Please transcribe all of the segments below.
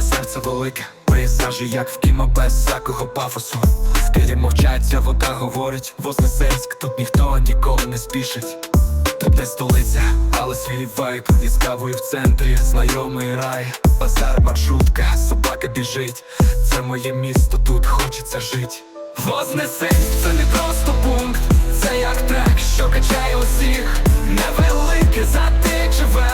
серце велике, пейзажі, як в кіно без всякого пафосу. Скелі мовчаться, вода говорить, Вознесенськ, тут ніхто ніколи не спішить. Тут не столиця, але свій вайб із кавою в центрі, знайомий рай, базар, маршрутка, собака біжить. Це моє місто, тут хочеться жить. Вознесенськ, це не просто пункт, це як трек, що качає усіх. Невелике затик живе,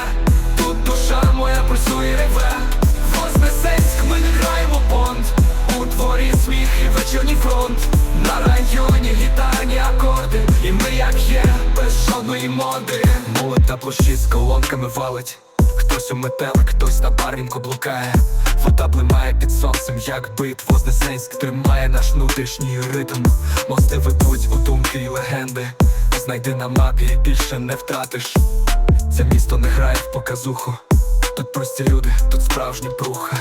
На районі гітарні акорди. І ми як є, без жодної моди. Молодь на площі з колонками валить. Хтось у метелик, хтось на барвінку блукає. Вода блимає під сонцем, як бит Вознесенськ тримає наш внутрішній ритм. Мости ведуть у думки і легенди. Знайди на мапі, більше не втратиш. Це місто не грає в показуху. Тут прості люди, тут справжні пруха.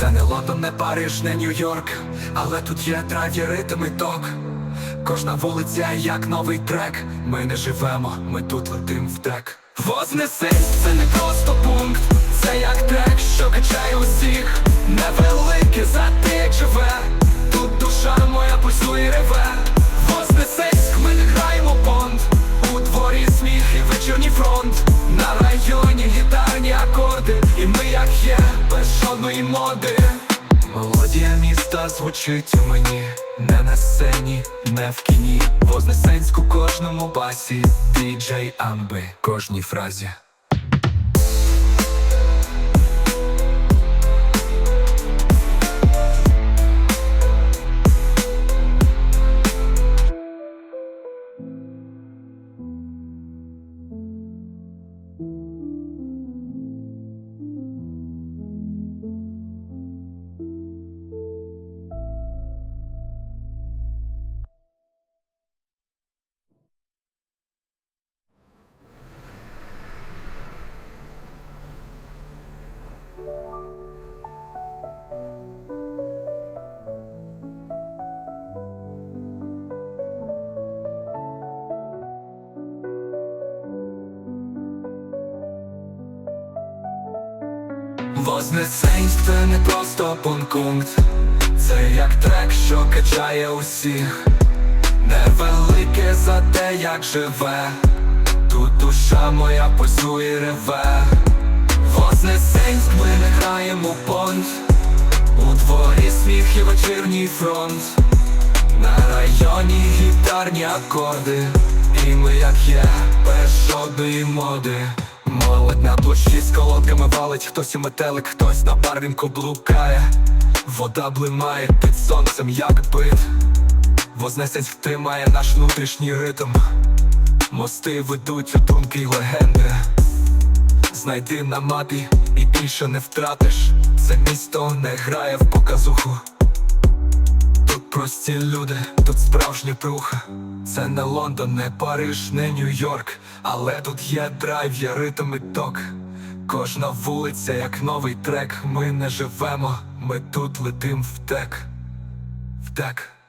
Це не Лондон, не Париж, не Нью-Йорк, але тут є є ритм і ток. Кожна вулиця як новий трек. Ми не живемо, ми тут летим в трек. Вознесись, це не просто без моди. Мелодія міста звучить у мені, не на сцені, не в кіні. Вознесенську кожному басі, діджей амби, кожній фразі. Вознесенськ це не просто пункт, це як трек, що качає усіх. Невелике за те, як живе, тут душа моя пульсує реве. Вознесенськ, ми не граємо понт, у дворі сміх і вечірній фронт. На районі гітарні акорди, і ми як є, без жодної моди. Молодь на площі з колонками валить, хтось у метелик, хтось на барвінку блукає. Вода блимає під сонцем, як бит. Вознесенськ тримає наш внутрішній ритм. Мости ведуть у думки й легенди. Знайди на мапі і більше не втратиш. Це місто не грає в показуху. Тут прості люди, тут справжня пруха. Це не Лондон, не Париж, не Нью-Йорк, але тут є драйв, є ритм і ток. Кожна вулиця, як новий трек. Ми не живемо, ми тут летим втек. В тек.